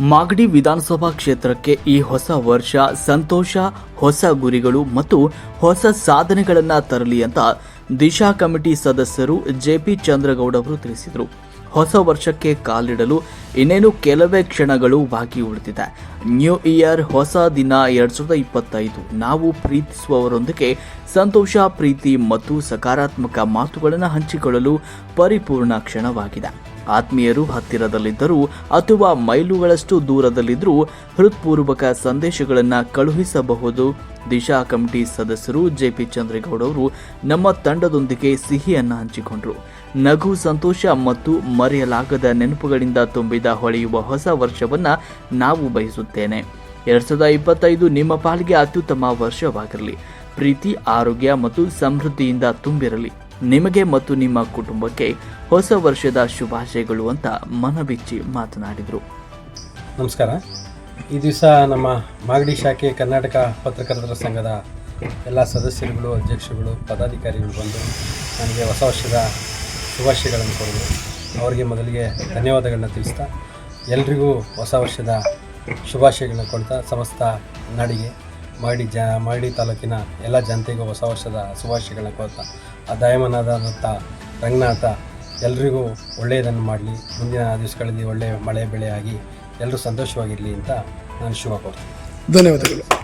ಮಾಗಡಿ ವಿಧಾನಸಭಾ ಕ್ಷೇತ್ರಕ್ಕೆ ಈ ಹೊಸ ವರ್ಷ ಸಂತೋಷ, ಹೊಸ ಗುರಿಗಳು ಮತ್ತು ಹೊಸ ಸಾಧನೆಗಳನ್ನು ತರಲಿ ಅಂತ ದಿಶಾ ಕಮಿಟಿ ಸದಸ್ಯರು ಜೆಪಿ ಚಂದ್ರಗೌಡ ಅವರು ತಿಳಿಸಿದರು. ಹೊಸ ವರ್ಷಕ್ಕೆ ಕಾಲಿಡಲು ಇನ್ನೇನು ಕೆಲವೇ ಕ್ಷಣಗಳು ಬಾಕಿ ಉಳಿದಿದೆ. ನ್ಯೂ ಇಯರ್ ಹೊಸ ದಿನ ಎರಡ್ ಸಾವಿರದ ಇಪ್ಪತ್ತೈದು. ನಾವು ಪ್ರೀತಿಸುವವರೊಂದಿಗೆ ಸಂತೋಷ, ಪ್ರೀತಿ ಮತ್ತು ಸಕಾರಾತ್ಮಕ ಮಾತುಗಳನ್ನು ಹಂಚಿಕೊಳ್ಳಲು ಪರಿಪೂರ್ಣ ಕ್ಷಣವಾಗಿದೆ. ಆತ್ಮೀಯರು ಹತ್ತಿರದಲ್ಲಿದ್ದರೂ ಅಥವಾ ಮೈಲುಗಳಷ್ಟು ದೂರದಲ್ಲಿದ್ದರೂ ಹೃತ್ಪೂರ್ವಕ ಸಂದೇಶಗಳನ್ನು ಕಳುಹಿಸಬಹುದು. ದಿಶಾ ಕಮಿಟಿ ಸದಸ್ಯರು ಜೆಪಿ ಚಂದ್ರೇಗೌಡ ಅವರು ನಮ್ಮ ತಂಡದೊಂದಿಗೆ ಸಿಹಿಯನ್ನು ಹಂಚಿಕೊಂಡರು. ನಗು ಸಂತೋಷ ಮತ್ತು ಮರೆಯಲಾಗದ ನೆನಪುಗಳಿಂದ ತುಂಬಿದ ಹೊಳೆಯುವ ಹೊಸ ವರ್ಷವನ್ನು ನಾವು ಬಯಸುತ್ತೇನೆ. ಎರಡ್ ಸಾವಿರದ ಇಪ್ಪತ್ತೈದು ನಿಮ್ಮ ಪಾಲಿಗೆ ಅತ್ಯುತ್ತಮ ವರ್ಷವಾಗಿರಲಿ. ಪ್ರೀತಿ, ಆರೋಗ್ಯ ಮತ್ತು ಸಮೃದ್ಧಿಯಿಂದ ತುಂಬಿರಲಿ. ನಿಮಗೆ ಮತ್ತು ನಿಮ್ಮ ಕುಟುಂಬಕ್ಕೆ ಹೊಸ ವರ್ಷದ ಶುಭಾಶಯಗಳು ಅಂತ ಮನಬಿಚ್ಚಿ ಮಾತನಾಡಿದರು. ನಮಸ್ಕಾರ. ಈ ದಿವಸ ನಮ್ಮ ಮಾಗಡಿ ಶಾಖೆ ಕರ್ನಾಟಕ ಪತ್ರಕರ್ತರ ಸಂಘದ ಎಲ್ಲ ಸದಸ್ಯರುಗಳು, ಅಧ್ಯಕ್ಷರುಗಳು, ಪದಾಧಿಕಾರಿಗಳು ಬಂದು ನನಗೆ ಹೊಸ ವರ್ಷದ ಶುಭಾಶಯಗಳನ್ನು ಕೊಡೋದು. ಅವರಿಗೆ ಮೊದಲಿಗೆ ಧನ್ಯವಾದಗಳನ್ನ ತಿಳಿಸ್ತಾ, ಎಲ್ರಿಗೂ ಹೊಸ ವರ್ಷದ ಶುಭಾಶಯಗಳನ್ನ ಕೊಡ್ತಾ ಸಮಸ್ತ ನಾಡಿಗೆ ಮಾಗಡಿ ಜ ಮರಡಿ ತಾಲೂಕಿನ ಎಲ್ಲ ಜನತೆಗೂ ಹೊಸ ವರ್ಷದ ಶುಭಾಶಯಗಳನ್ನ ಕೊಡ್ತಾ ಆ ದಯಮನಾದಂಥ ರಂಗನಾಥ, ಎಲ್ರಿಗೂ ಒಳ್ಳೆಯದನ್ನು ಮಾಡಲಿ, ಮುಂದಿನ ದಿವಸಗಳಲ್ಲಿ ಒಳ್ಳೆಯ ಮಳೆ ಬೆಳೆಯಾಗಿ ಎಲ್ಲರೂ ಸಂತೋಷವಾಗಿರಲಿ ಅಂತ ನಾನು ಶುಭ ಕೋರ್ತೀನಿ ಧನ್ಯವಾದಗಳು.